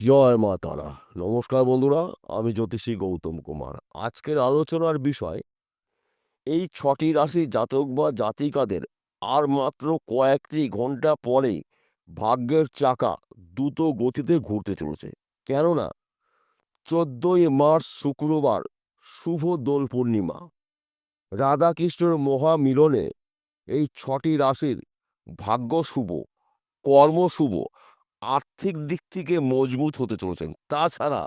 জয় মা তারা। নমস্কার বন্ধুরা, আমি জ্যোতিষী গৌতম কুমার। আজকের আলোচনার বিষয়, এই ছটি রাশি জাতক বা জাতিকাদের আর মাত্র কয়েকটি ঘণ্টা পরেই ভাগ্যের চাকা দ্রুত গতিতে ঘুরতে চলেছে। কেননা, চোদ্দই মার্চ শুক্রবার শুভ দোল পূর্ণিমা। রাধাকৃষ্ণের মহামিলনে এই ছটি রাশির ভাগ্য শুভ, কর্ম শুভ আর্থিক দিক থেকে মজবুত হতে চলেছেন। তাছাড়া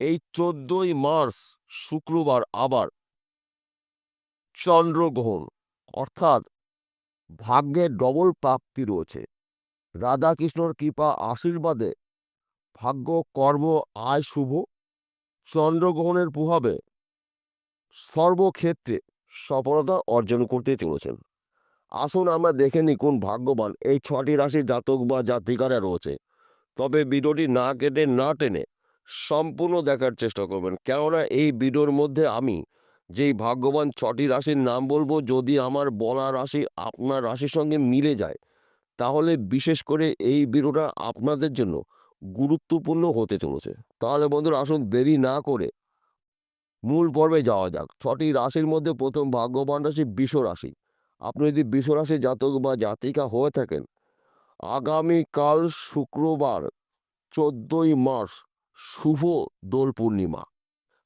এই চোদ্দই মার্চ শুক্রবার আবার চন্দ্রগ্রহণ, অর্থাৎ ভাগ্যের ডবল প্রাপ্তি রয়েছে। রাধাকৃষ্ণর কৃপা আশীর্বাদে ভাগ্য, কর্ম, আয় শুভ। চন্দ্রগ্রহণের প্রভাবে সর্বক্ষেত্রে সফলতা অর্জন করতে চলেছেন। আসুন আমরা দেখে নিই কোন ভাগ্যবান এই ছটি রাশির জাতক বা জাতিকারা রয়েছে। তবে ভিডিওটি না কেটে না টেনে সম্পূর্ণ দেখার চেষ্টা করবেন। কেননা এই ভিডিওর মধ্যে আমি যেই ভাগ্যবান ছটি রাশির নাম বলব, যদি আমার বলা রাশি আপনার রাশির সঙ্গে মিলে যায়, তাহলে বিশেষ করে এই ভিডিওটা আপনাদের জন্য গুরুত্বপূর্ণ হতে চলেছে। তাহলে বন্ধুরা আসুন দেরি না করে মূল পর্বে যাওয়া যাক। ছটি রাশির মধ্যে প্রথম ভাগ্যবান রাশি, বিষ রাশি। আপনি যদি বিষ রাশি জাতক বা জাতিকা হয়ে থাকেন, আগামীকাল শুক্রবার চোদ্দই মার্চ শুভ দোল পূর্ণিমা।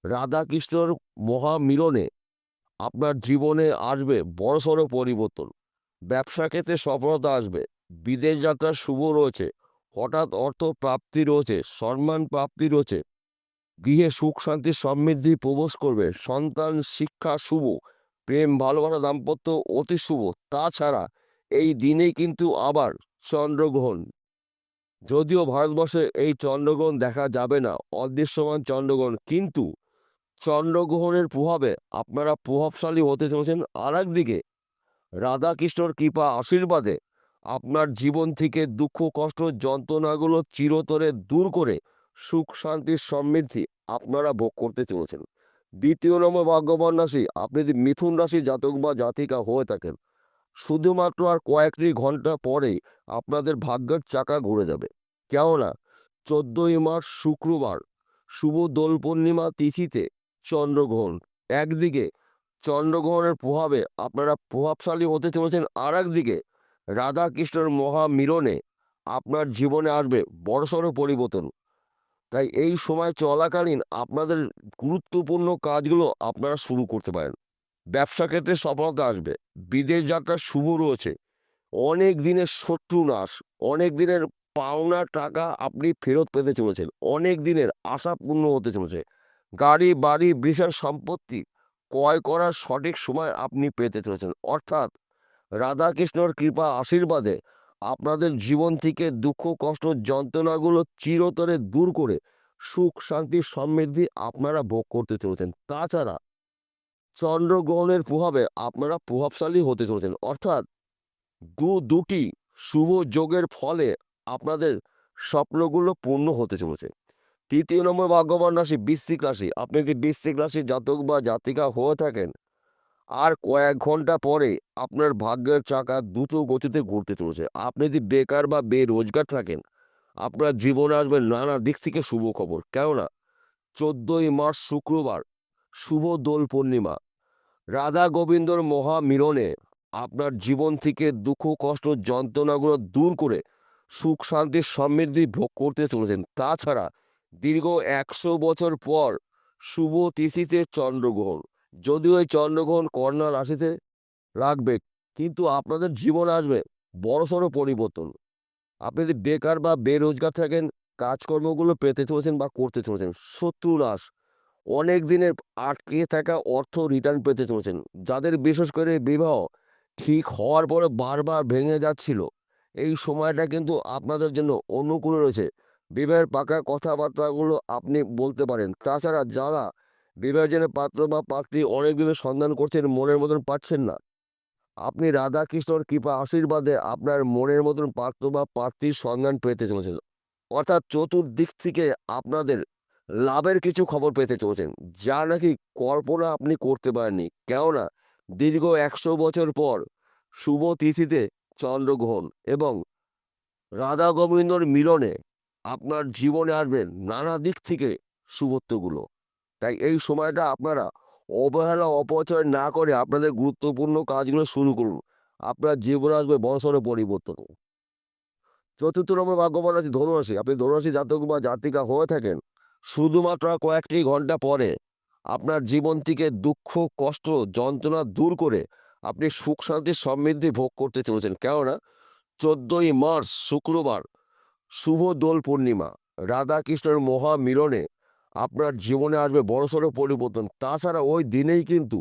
রাধাকৃষ্ণর মহামিলনে আপনার জীবনে আসবে বড়সড় পরিবর্তন। ব্যবসা ক্ষেত্রে সফলতা আসবে। বিদেশ যাত্রার শুভ রয়েছে। হঠাৎ অর্থ প্রাপ্তি রয়েছে, সম্মান প্রাপ্তি রয়েছে। গৃহে সুখ শান্তি সমৃদ্ধি প্রবেশ করবে। সন্তান শিক্ষা শুভ। প্রেম, ভালোবাসা, দাম্পত্য অতি শুভ। তাছাড়া এই দিনেই কিন্তু আবার চন্দ্রগ্রহণ। যদিও ভারতবর্ষে এই চন্দ্রগ্রহণ দেখা যাবে না, অদৃশ্যমান চন্দ্রগ্রহণ, কিন্তু চন্দ্রগ্রহণের প্রভাবে আপনারা প্রভাবশালী হতে চলেছেন আর একদিকে রাধাকৃষ্ণর কৃপা আশীর্বাদে আপনার জীবন থেকে দুঃখ, কষ্ট, যন্ত্রণাগুলো চিরতরে দূর করে সুখ শান্তির সমৃদ্ধি আপনারা ভোগ করতে চলেছেন। দ্বিতীয় নম্বর ভাগ্যবান রাশি, আপনি যদি মিথুন রাশি জাতক বা জাতিকা হয়ে থাকেন, শুধুমাত্র আর কয়েকটি ঘণ্টা পরেই আপনাদের ভাগ্যের চাকা ঘুরে যাবে। কেননা, চোদ্দই মার্চ শুক্রবার, শুভ দোল পূর্ণিমা তিথিতে চন্দ্রগ্রহণ। একদিকে চন্দ্রগ্রহণের প্রভাবে আপনারা প্রভাবশালী হতে চলেছেন আর একদিকে রাধাকৃষ্ণের মহামিলনে আপনার জীবনে আসবে বড়সড় পরিবর্তন। তাই এই সময় চলাকালীন আপনাদের গুরুত্বপূর্ণ কাজগুলো আপনারা শুরু করতে পারেন। ব্যবসা ক্ষেত্রে সফলতা আসবে, বিদেশ যাত্রা শুভ রয়েছে, অনেক দিনের শত্রু নাশ, অনেক দিনের পাওনা টাকা আপনি ফেরত পেতে চলেছেন, অনেক দিনের আশা পূর্ণ হতে চলেছে, গাড়ি, বাড়ি, বিশাল সম্পত্তি ক্রয় করার সঠিক সময় আপনি পেতে চলেছেন। অর্থাৎ রাধাকৃষ্ণর কৃপা আশীর্বাদে আপনাদের জীবন থেকে দুঃখ, কষ্ট, যন্ত্রণাগুলো চিরতরে দূর করে সুখ, শান্তি, সমৃদ্ধি আপনারা ভোগ করতে চলেছেন। তাছাড়া চন্দ্রগ্রহণের প্রভাবে আপনারা প্রভাবশালী হতে চলেছেন। অর্থাৎ দু, দুটি শুভ যোগের ফলে আপনাদের স্বপ্নগুলো পূর্ণ হতে চলেছে। তৃতীয় নম্বর ভাগ্যবান রাশি, বৃশ্চিক রাশি। আপনি যদি বৃশ্চিক রাশি জাতক বা জাতিকা হয়ে থাকেন আর কয়েক ঘণ্টা পরে আপনার ভাগ্যের চাকা দ্রুত গতিতে ঘুরতে চলেছে। আপনি যদি বেকার বা বেরোজগার থাকেন, আপনার জীবনে আসবে নানা দিক থেকে শুভ খবর। কেননা, চোদ্দোই মার্চ শুক্রবার, শুভ দোল পূর্ণিমা। রাধা গোবিন্দর মহামিলনে আপনার জীবন থেকে দুঃখ, কষ্ট, যন্ত্রণাগুলো দূর করে সুখ, শান্তি, সমৃদ্ধি ভোগ করতে চলেছেন। তাছাড়া দীর্ঘ একশো বছর পর শুভ তিথিতে চন্দ্রগ্রহণ। যদিও এই চন্দ্রগ্রহণ কন্যা রাশিতে রাখবে, কিন্তু আপনাদের জীবন আসবে বড়সড় পরিবর্তন। আপনি যদি বেকার বা বেরোজগার থাকেন, কাজকর্মগুলো পেতে চলেছেন বা করতে চলেছেন শত্রু নাশ অনেক দিনের আটকে থাকা অর্থ রিটার্ন পেতে চলেছেন, যাদের বিশেষ করে বিবাহ ঠিক হওয়ার পরে বারবার ভেঙে যাচ্ছিল। এই সময়টা কিন্তু আপনাদের জন্য অনুকূল রয়েছে। বিবাহের পাকা কথাবার্তাগুলো আপনি বলতে পারেন। তাছাড়া যারা জন্য পাত্র বা পাত্রী অনেক দিনের সন্ধান করছেন, মনের মতন পাচ্ছেন না। আপনি রাধাকৃষ্ণর কৃপা আশীর্বাদে আপনার মনের মতন পাত্র বা পাত্রীর সন্ধান পেতে চলেছেন। অর্থাৎ চতুর্দিক থেকে আপনাদের লাভের কিছু খবর পেতে চলেছেন, যা নাকি কল্পনা আপনি করতে পারেননি। কেননা, দীর্ঘ একশো বছর পর শুভ তিথিতে চন্দ্রগ্রহণ এবং রাধা গোবিন্দর মিলনে আপনার জীবনে আসবেন নানা দিক থেকে শুভত্বগুলো। তাই এই সময়টা আপনারা অবহেলা, অপচয় না করে আপনাদের গুরুত্বপূর্ণ কাজগুলো শুরু করুন। আপনার জীবনে আসবে বড়সড় পরিবর্তন। চতুর্থ নম্বর ভাগ্যবান আছে ধনুরাশি। আপনি ধনুরাশি জাতক বা জাতিকা হয়ে থাকেন। শুধুমাত্র কয়েকটি ঘণ্টা পরে আপনার জীবন থেকে দুঃখ, কষ্ট, যন্ত্রণা দূর করে আপনি সুখ, শান্তি, সমৃদ্ধি ভোগ করতে চলেছেন। কেননা চোদ্দই মার্চ শুক্রবার শুভ দোল পূর্ণিমা। রাধা কৃষ্ণের মহা মিলনে আপনার জীবনে আসবে বড়সড় পরিবর্তন। তাছাড়া ওই দিনেই কিন্তু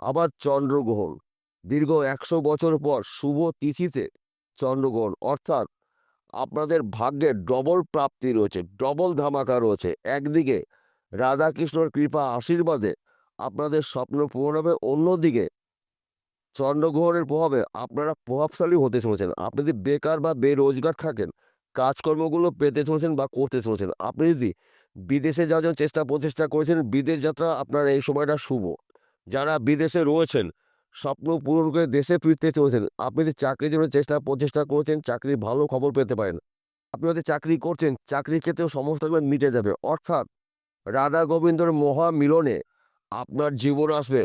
আবার চন্দ্রগ্রহণ। দীর্ঘ একশো বছর পর শুভ তিথিতে চন্দ্রগ্রহণ। অর্থাৎ আপনাদের ভাগ্যে ডবল প্রাপ্তি রয়েছে ডবল ধামাকা রয়েছে। একদিকে রাধাকৃষ্ণর কৃপা আশীর্বাদে আপনাদের স্বপ্ন পূরণ হবে, অন্যদিকে চন্দ্রগ্রহণের প্রভাবে আপনারা প্রভাবশালী হতে চলেছেন। আপনি যদি বেকার বা বেরোজগার থাকেন কাজকর্মগুলো পেতে চলেছেন বা করতে চলেছেন। আপনি যদি বিদেশে যাওয়ার জন্য চেষ্টা, প্রচেষ্টা করেছেন, বিদেশ যাত্রা আপনার এই সময়টা শুভ। যারা বিদেশে রয়েছেন, স্বপ্ন পূরণ করে দেশে ফিরতে চলেছেন, আপনি যদি চাকরির জন্য চেষ্টা, প্রচেষ্টা করেছেন, চাকরির ভালো খবর পেতে পারেন। আপনি হয়তো চাকরি করছেন, চাকরির ক্ষেত্রেও সমস্যাগুলো মিটে যাবে। অর্থাৎ রাধা গোবিন্দর মহা মিলনে আপনার জীবন আসবে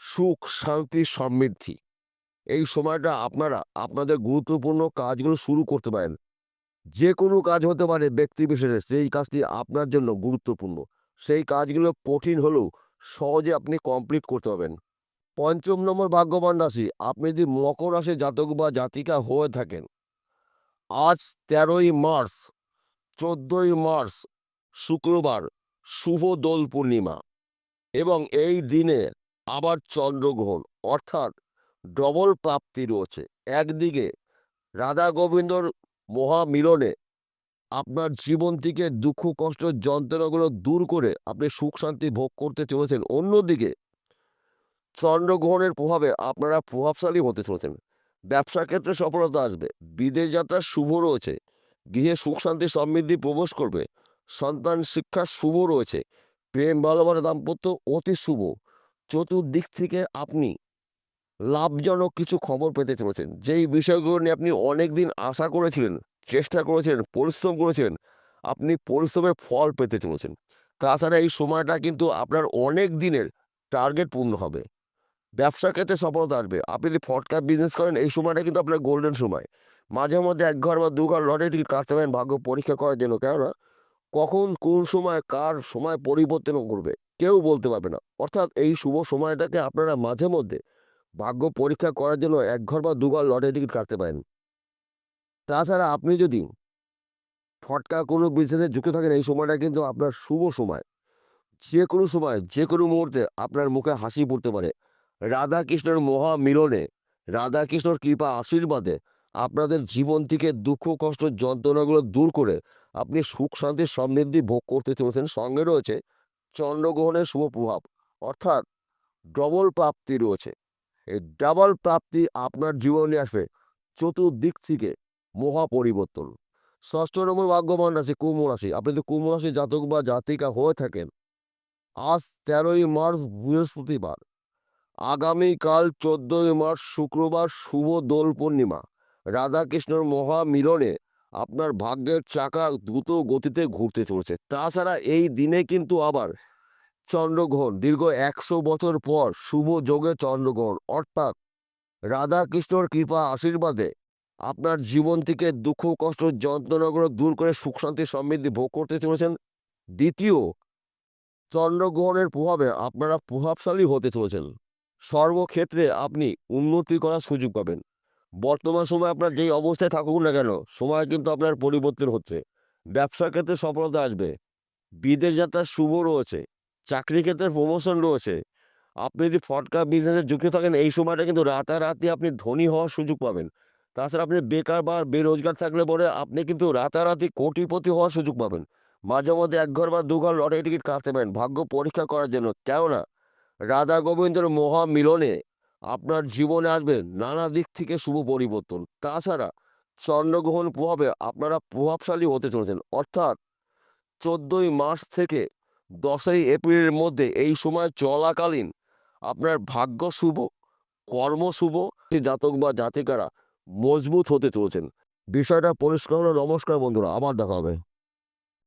সুখ, শান্তি, সমৃদ্ধি। এই সময়টা আপনারা আপনাদের গুরুত্বপূর্ণ কাজগুলো শুরু করতে পারেন। যে কোনো কাজ হতে পারে ব্যক্তি বিশেষে, সেই কাজটি আপনার জন্য গুরুত্বপূর্ণ। সেই কাজগুলো কঠিন হলেও সহজে আপনি কমপ্লিট করতে পারবেন। পঞ্চম নম্বর ভাগ্যবান রাশি, আপনি যদি মকর রাশি জাতক বা জাতিকা হয়ে থাকেন, আজ তেরোই মার্চ, চোদ্দোই মার্চ, শুক্রবার, শুভ দোল পূর্ণিমা এবং এই দিনে আবার চন্দ্রগ্রহণ, অর্থাৎ ডবল প্রাপ্তি রয়েছে। একদিকে রাধা গোবিন্দর মহামিলনে আপনার জীবন থেকে দুঃখ, কষ্ট, যন্ত্রণাগুলো দূর করে আপনি সুখ, শান্তি ভোগ করতে চলেছেন। অন্যদিকে চন্দ্রগ্রহণের প্রভাবে আপনারা প্রভাবশালী হতে চলেছেন। ব্যবসা ক্ষেত্রে সফলতা আসবে, বিদেশ যাত্রা শুভ রয়েছে, গৃহে সুখ, শান্তি সমৃদ্ধি প্রবেশ করবে, সন্তান শিক্ষা শুভ রয়েছে, প্রেম ভালোবাসা দাম্পত্য অতি শুভ। চতুর্দিক থেকে আপনি লাভজনক কিছু খবর পেতে চলেছেন। যেই বিষয়গুলো নিয়ে আপনি অনেক দিন আশা করেছিলেন, চেষ্টা করেছেন পরিশ্রম করেছেন আপনি পরিশ্রমের ফল পেতে চলেছেন। তাছাড়া এই সময়টা কিন্তু আপনার অনেক দিনের টার্গেট পূর্ণ হবে। ব্যবসা ক্ষেত্রে সফলতা আসবে। আপনি যদি ফটকা বিজনেস করেন, এই সময়টা কিন্তু আপনার গোল্ডেন সময়। মাঝে মধ্যে এক ঘর বা দু ঘর টিকিট কাটতে পারেন, ভাগ্য পরীক্ষা করার জন্য কেননা কখন কোন সময় কার সময় পরিবর্তন করবে কেউ বলতে পারবে না। অর্থাৎ এই শুভ সময়টাকে আপনারা মাঝে মধ্যে ভাগ্য পরীক্ষা করার জন্য এক ঘর বা দু ঘর লটারি টিকিট কাটতে পারেন। তাছাড়া আপনি যদি ফটকা কোনো বিজনেসে যুক্ত থাকেন, এই সময়টা কিন্তু আপনার শুভ সময়। যে কোনো সময়, যে কোনো মুহূর্তে আপনার মুখে হাসি পড়তে পারে। রাধা কৃষ্ণের মহা মিলনে রাধা কৃষ্ণর কৃপা আশীর্বাদে আপনাদের জীবন থেকে দুঃখ, কষ্ট, যন্ত্রণাগুলো দূর করে আপনি সুখ, শান্তি, সমৃদ্ধি ভোগ করতে চলেছেন। সঙ্গে রয়েছে চন্দ্রগ্রহণের শুভ প্রভাব, অর্থাৎ ডবল প্রাপ্তি রয়েছে। এই ডাবল প্রাপ্তি আপনার জীবনে আসবে। চতুর্দিক থেকে মহা পরিবর্তন। ষষ্ঠ নম্বর ভাগ্যবান রাশি, কুম্ভ রাশি। আপনি যদি কুম্ভ রাশি জাতক বা জাতিকা হয়ে থাকেন। আজ তেরোই মার্চ, বৃহস্পতিবার। আগামীকাল চোদ্দোই মার্চ, শুক্রবার শুভ দোল পূর্ণিমা। রাধাকৃষ্ণর মহামিলনে আপনার ভাগ্যের চাকা দ্রুত গতিতে ঘুরতে চলেছে। তাছাড়া এই দিনে কিন্তু আবার চন্দ্রগ্রহণ। দীর্ঘ একশো বছর পর শুভ যোগে চন্দ্রগ্রহণ। অর্থাৎ রাধাকৃষ্ণর কৃপা আশীর্বাদে আপনার জীবন থেকে দুঃখ, কষ্ট যন্ত্রণাগুলো দূর করে সুখ, শান্তি, সমৃদ্ধি ভোগ করতে চলেছেন। দ্বিতীয়, চন্দ্রগ্রহণের প্রভাবে আপনারা প্রভাবশালী হতে চলেছেন। সর্বক্ষেত্রে আপনি উন্নতি করার সুযোগ পাবেন। বর্তমান সময় আপনার যেই অবস্থায় থাকুক না কেন, সময় কিন্তু আপনার পরিবর্তন হচ্ছে। ব্যবসা ক্ষেত্রে সফলতা আসবে। বিদেশ যাত্রার শুভ রয়েছে। চাকরি ক্ষেত্রে প্রমোশন রয়েছে। আপনি যদি ফটকা বিজনেসে যুক্ত থাকেন, এই সময়টা কিন্তু রাতারাতি আপনি ধনী হওয়ার সুযোগ পাবেন। তাছাড়া আপনি বেকার বা বেরোজগার থাকলে পরে আপনি কিন্তু রাতারাতি কোটিপতি হওয়ার সুযোগ পাবেন। মাঝে মধ্যে এক ঘর বা দু ঘর লটারি টিকিট কাটতে পারেন, ভাগ্য পরীক্ষা করার জন্য। কেননা, রাধা গোবিন্দর মহা মিলনে আপনার জীবনে আসবে নানা দিক থেকে শুভ পরিবর্তন। তাছাড়া চন্দ্রগ্রহণ প্রভাবে আপনারা প্রভাবশালী হতে চলেছেন। অর্থাৎ চোদ্দোই মার্চ থেকে দশই এপ্রিলের মধ্যে এই সময় চলাকালীন আপনার ভাগ্য শুভ, কর্ম শুভ জাতক বা জাতিকারা মজবুত হতে চলেছেন। বিষয়টা পরিষ্কার নমস্কার বন্ধুরা, আবার দেখা হবে।